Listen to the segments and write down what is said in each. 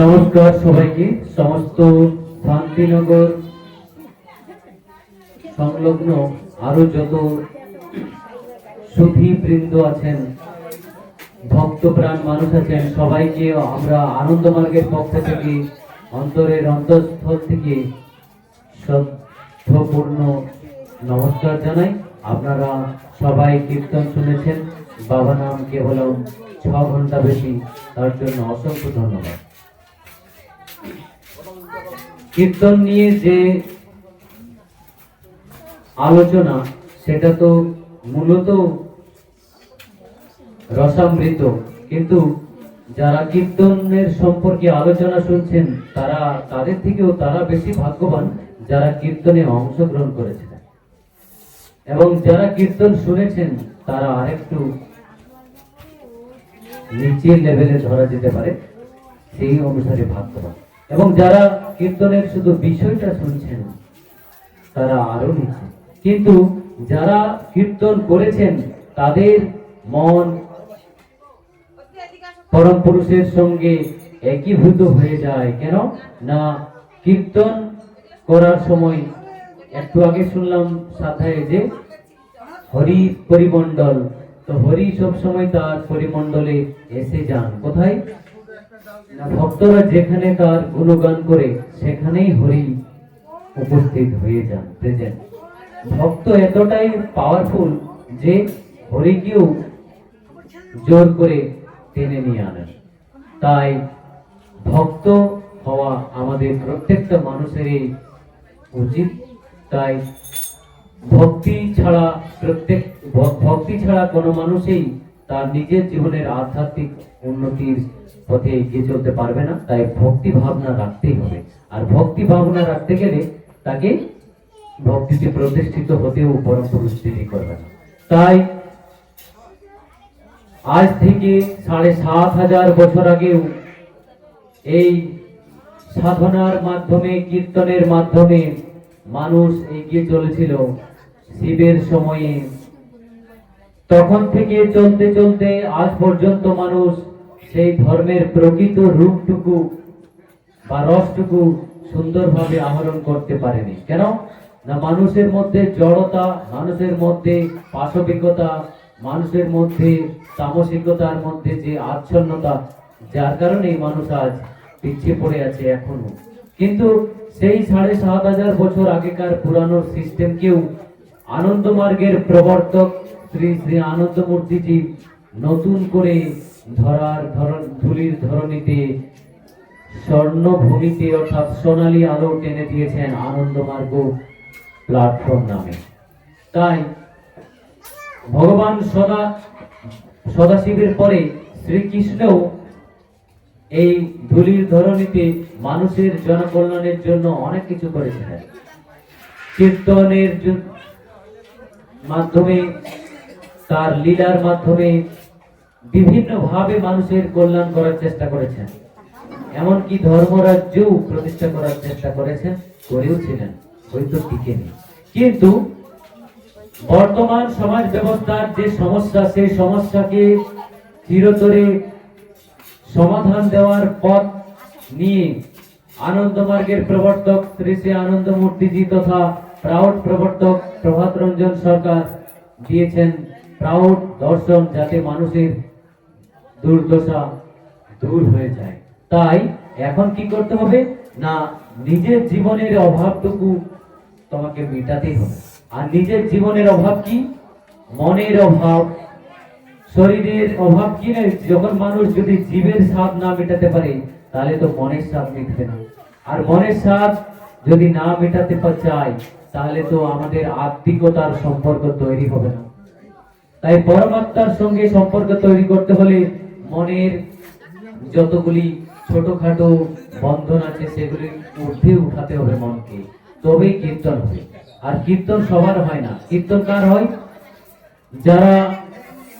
নমস্কার সবাইকে। সমস্ত শান্তিনগর সংলগ্ন আরও যত সুধী বৃন্দ আছেন, ভক্তপ্রাণ মানুষ আছেন, সবাইকে আমরা আনন্দ মার্গের পক্ষ থেকে, অন্তরের অন্তঃস্থল থেকে শ্রদ্ধপূর্ণ নমস্কার জানাই। আপনারা সবাই কীর্তন শুনেছেন। বাবা নাম কেবলম ছ ঘণ্টা বেশি। তার জন্য অসংখ্য ধন্যবাদ। কীর্তন নিয়ে যে আলোচনা, সেটা তো মূলত রসামৃত। কিন্তু যারা কীর্তনের সম্পর্কে আলোচনা শুনছেন, তারা তাদের থেকেও তারা বেশি ভাগ্যবান যারা কীর্তনে অংশগ্রহণ করেছিলেন এবং যারা কীর্তন শুনেছেন, তারা আরেকটু নিচের লেভেলে ধরা যেতে পারে, সেই অনুসারে ভাগ্যবান। এবং যারা কীর্তনের শুধু বিষয়টা শুনছেন তারা আরও নিচে কিন্তু যারা কীর্তন করেছেন, তাদের মন পরম পুরুষের সঙ্গে একীভূত হয়ে যায়। কেন? না, কীর্তন করার সময় একটু আগে শুনলাম সাথায় যে হরি পরিমণ্ডল, তো হরি সব সময় তার পরিমণ্ডলে এসে যান। কোথায়? না ভক্তরা যেখানে তার গুণগান করে, সেখানেই হরি উপস্থিত হয়ে যান, প্রেজেন্ট। ভক্ত এতটাই পাওয়ারফুল যে হরিকেও জোর করে টেনে নিয়ে আনেন। তাই ভক্ত হওয়া আমাদের প্রত্যেকটা মানুষেরই উচিত। তাই ভক্তি ছাড়া প্রত্যেক ভক্তি ছাড়া কোনো মানুষই তার নিজের জীবনের আধ্যাত্মিক উন্নতির পথে এগিয়ে চলতে পারবে না, তাই ভক্তি ভাবনা রাখতেই হবে। আর ভক্তি ভাবনা রাখতে গেলে তাকে ভক্তিতে প্রতিষ্ঠিত হতেও পরম পুরুষ দেরি করবে না। তাই আজ থেকে সাড়ে সাত হাজার বছর আগেও এই সাধনার মাধ্যমে, কীর্তনের মাধ্যমে মানুষ এগিয়ে চলেছিল শিবের সময়ে। তখন থেকে চলতে চলতে আজ পর্যন্ত মানুষ সেই ধর্মের প্রকৃত রূপটুকু বা রসটুকু সুন্দরভাবে আহরণ করতে পারেনি। কেন? না মানুষের মধ্যে জড়তা, মানুষের মধ্যে পাশবিকতা, মানুষের মধ্যে তামসিকতার মধ্যে যে আচ্ছন্নতা, যার কারণে মানুষ আজ পিছিয়ে পড়ে আছে এখনও কিন্তু সেই সাড়ে সাত হাজার বছর আগেকার পুরানো সিস্টেমকেও আনন্দ মার্গের প্রবর্তক শ্রী শ্রী আনন্দমূর্তিজি নতুন করে ধরার ধরন ধুলির ধরনীতে স্বর্ণভূমিতে অর্থাৎ সোনালী আলো টেনে দিয়েছেন আনন্দমার্গ প্ল্যাটফর্ম নামে। তাই ভগবান সদা, সদাশিবের পরে শ্রীকৃষ্ণও এই ধুলির ধরনীতে মানুষের জনকল্যাণের জন্য অনেক কিছু করেছিলেন। কীর্তনের মাধ্যমে, তার লীলার মাধ্যমে বিভিন্ন ভাবে মানুষের কল্যাণ করার চেষ্টা করেছেন। এমনকি ধর্মরাজ্যও প্রতিষ্ঠা করার চেষ্টা করেছেন করেও ছিলেন হয়তো টিকেনি। কিন্তু বর্তমান সমাজ ব্যবস্থার যে সমস্যা, সেই সমস্যাকে চিরতরে সমাধান দেওয়ার পথ নিয়ে আনন্দ মার্গের প্রবর্তক শ্রী শ্রী আনন্দ মূর্তিজি তথা প্রাউড প্রবর্তক প্রভাত রঞ্জন সরকার দিয়েছেন প্রাউড দর্শন যাতে মানুষের দুর্দশা দূর হয়ে যায়। তাই এখন কি করতে হবে? না, নিজের জীবনের অভাবটুকু তোমাকে মেটাতেই হবে। আর নিজের জীবনের অভাব কি? মনের অভাব। শরীরের অভাব কি না যখন মানুষ যদি জীবের স্বাদ না মেটাতে পারে, তাহলে তো মনের স্বাদ মিটবে না। আর মনের স্বাদ যদি না মেটাতে চায়, তাহলে তো আমাদের আত্মিকতার সম্পর্ক তৈরি হবে না। তাই পরমাত্মার সঙ্গে সম্পর্ক তৈরি করতে হলে মনের যতগুলি ছোটখাটো বন্ধন আছে সেগুলি ঊর্ধ্বে উঠাতে হবে মনকে। তবেই কীর্তন হবে। আর কীর্তন সবার হয় না। কীর্তন কার হয়? যারা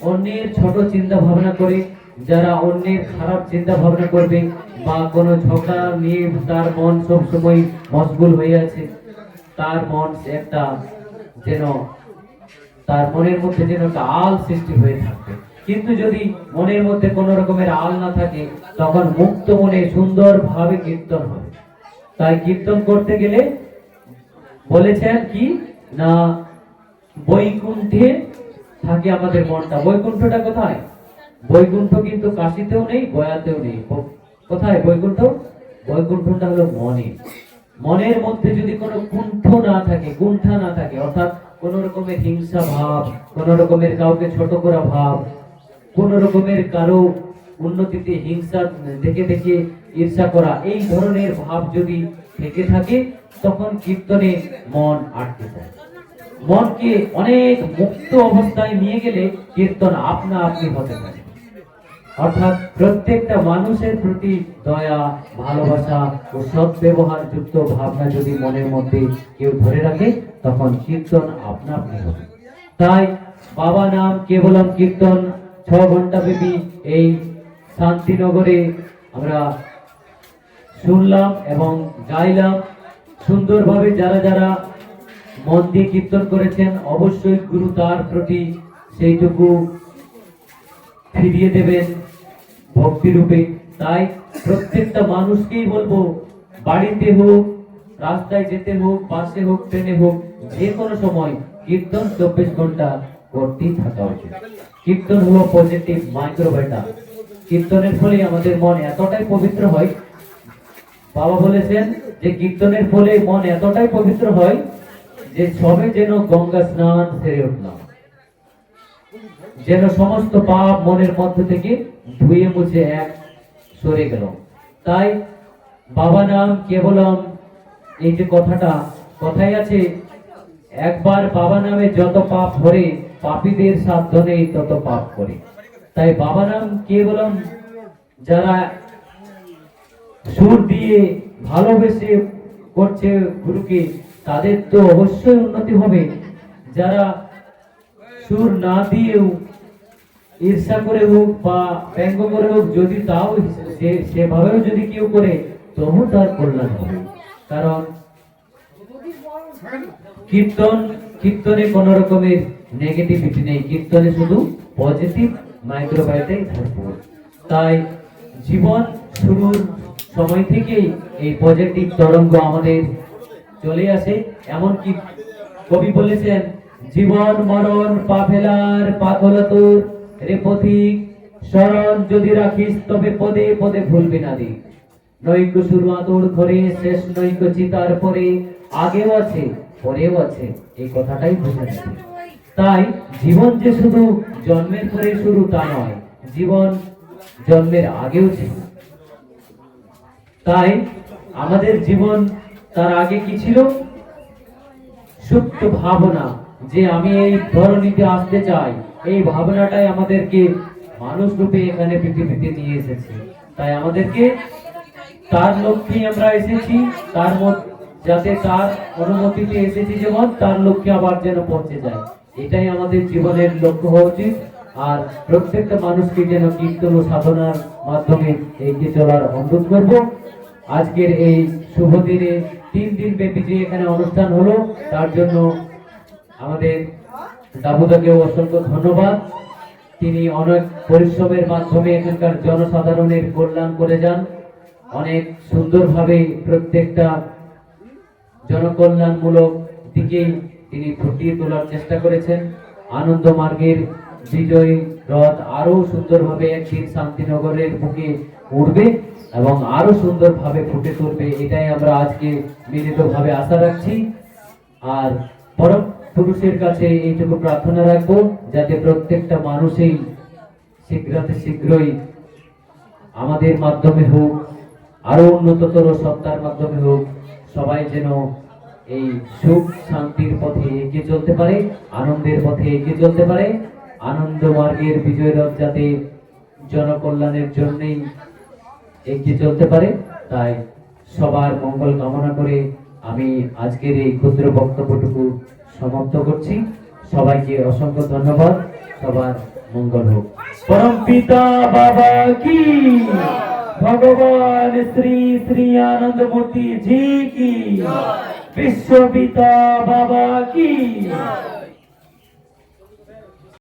অন্যের ছোট চিন্তা ভাবনা করে, যারা অন্যের খারাপ চিন্তা ভাবনা করবে, বা কোনো ঝগড়া নিয়ে তার মন সব সময় মশগুল হয়ে আছে, তার মন একটা যেন, তার মনের মধ্যে যেন একটা আল সৃষ্টি হয়ে থাকবে। কিন্তু যদি মনের মধ্যে কোনো রকমের আল না থাকে, তখন মুক্ত মনে সুন্দরভাবে কীর্তন হবে। তাই কীর্তন করতে গেলে বলেছেন কি? না, বৈকুণ্ঠে থাকে আমাদের মনটা। বৈকুণ্ঠটা কোথায়? বৈকুণ্ঠ কিন্তু কাশিতেও নেই, গয়াতেও নেই। কোথায় বৈকুণ্ঠ? বৈকুণ্ঠটা হলো মনে। মনের মধ্যে যদি কোনো কুণ্ঠ না থাকে, কুণ্ঠা না থাকে, অর্থাৎ কোন রকমের হিংসা ভাব, কোন রকমের কাউকে ছোট করা ভাব কোন রকমের কারও উন্নতিতে হিংসা দেখে দেখে ঈর্ষা করা, এই ধরনের ভাব যদি থেকে থাকে, তখন কীর্তনে মন আটকে যায়। মনকে অনেক মুক্ত অবস্থায় নিয়ে গেলে কীর্তন আপনা আপনি হতে পারে। অর্থাৎ প্রত্যেকটা মানুষের প্রতি দয়া, ভালোবাসা ও সদ্ব্যবহার যুক্ত ভাবনা যদি মনের মধ্যে কেউ ধরে রাখে, তখন কীর্তন আপনা আপনি হবে। তাই বাবা নাম কেবলম কীর্তন ছ ঘণ্টা ব্যাপী এই শান্তিনগরে আমরা শুনলাম এবং গাইলাম। সুন্দরভাবে যারা যারা মন দিয়ে কীর্তন করেছেন, অবশ্যই গুরু তার প্রতি সেইটুকু ফিরিয়ে দেবেন ভক্তিরূপে। তাই প্রত্যেকটা মানুষকেই বলব, বাড়িতে হোক, রাস্তায় যেতে হোক, বাসে হোক, ট্রেনে হোক, যে কোনো সময় কীর্তন চব্বিশ ঘণ্টা করতেই থাকা উচিত। কীর্তন হলো পজিটিভ মাইক্রোবাইটা কীর্তনের ফলে আমাদের মন এতটাই পবিত্র হয়, বাবা বলেছেন যে কীর্তনের ফলে মন এতটাই পবিত্র হয় যে সবে যেন গঙ্গা স্নান সেরে উঠলাম। যেন সমস্ত পাপ মনের মধ্য থেকে ধুয়ে মুছে এক সরে গেল তাই বাবা নাম কেবলম, এই যে কথাটা, কথাই আছে, একবার বাবা নামে যত পাপ ধরে পাপীদের সাধ্যনেই তত পাপ করে। তাই বাবা নাম কেবলম যারা সুর দিয়ে ভালোবেসে করছে গুরুকে, তাদের তো অবশ্যই উন্নতি হবে। যারা সুর না দিয়েও ঈর্ষা করে হোক বা ব্যঙ্গ করে হোক, যদি তাও সেভাবেও যদি কেউ করে, তবু তার কল্যাণ হবে। কারণ কীর্তন, কীর্তনে কোন রকমের নেগেটিভিটি নেই, কীর্তনে শুধু পজিটিভ মাইক্রোবায়োটাই ভরপুর তাই জীবন শুরুর সময় থেকেই এই পজিটিভ তরঙ্গ আমাদের চলে আসে। এমনকি কবি বলেছেন, জীবন, মরণ তোর রে পথিক, স্মরণ যদি রাখিস তবে পদে পদে ভুলবি না দিক। নৈক শুরু আদর ঘরে, শেষ নৈক চিতার পরে, আগেও আছে, পরেও আছে। এই কথাটাই বুঝে নিতে তাই জীবন যে শুধু জন্মের পরে শুরু তা নয়, জীবন জন্মের আগেও ছিল তাই আমাদের জীবন তার আগে কি ছিল? সুপ্ত ভাবনা যে আমি এই ধরনীতে আসতে চাই। এই ভাবনাটাই আমাদেরকে মানুষ রূপে এখানে পৃথিবীতে নিয়ে এসেছে। তাই আমাদেরকে তার লক্ষ্যে আমরা এসেছি। তার যাতে তার অনুমতিতে এসেছি যেমন, তার লক্ষ্যে আবার যেন পৌঁছে যায়। এটাই আমাদের জীবনের লক্ষ্য হওয়া উচিত। আর প্রত্যেকটা মানুষকে যেন কীর্তন ও সাধনার মাধ্যমে এগিয়ে চলার অনুরোধ করব। আজকের এই শুভ দিনে তিন দিন ব্যাপী যে এখানে অনুষ্ঠান হলো, তার জন্য আমাদের দাবুদাকে অসংখ্য ধন্যবাদ। তিনি অনেক পরিশ্রমের মাধ্যমে এখানকার জনসাধারণের কল্যাণ করে যান। অনেক সুন্দরভাবে প্রত্যেকটা জনকল্যাণমূলক দিকে তিনি ফুটিয়ে তোলার চেষ্টা করেছেন। আনন্দ মার্গের বিজয় রথ আরও সুন্দরভাবে একদিন শান্তিনগরের বুকে উঠবে এবং আরও সুন্দরভাবে ফুটে তুলবে, এটাই আমরা আজকে মিলিতভাবে আশা রাখছি। আর পরম পুরুষের কাছে এইটুকু প্রার্থনা রাখব, যাতে প্রত্যেকটা মানুষই শীঘ্রাতে শীঘ্রই আমাদের মাধ্যমে হোক, আরও উন্নততর সত্তার মাধ্যমে হোক, সবাই যেন এই সুখ শান্তির পথে এগিয়ে চলতে পারে, আনন্দের পথে এগিয়ে চলতে পারে। আনন্দ মার্গের বিজয় রথ যাতে জনকল্যাণের জন্যই এগিয়ে চলতে পারে। তাই সবার মঙ্গল কামনা করে আমি আজকের এই ক্ষুদ্র বক্তব্যটুকু সমাপ্ত করছি। সবাইকে অসংখ্য ধন্যবাদ। সবার মঙ্গল হোক। পরম পিতা, বাবা কি? ভগবান শ্রী শ্রী আনন্দ মূর্তি জি কি? বিশ্ব পিতা বাবা কি?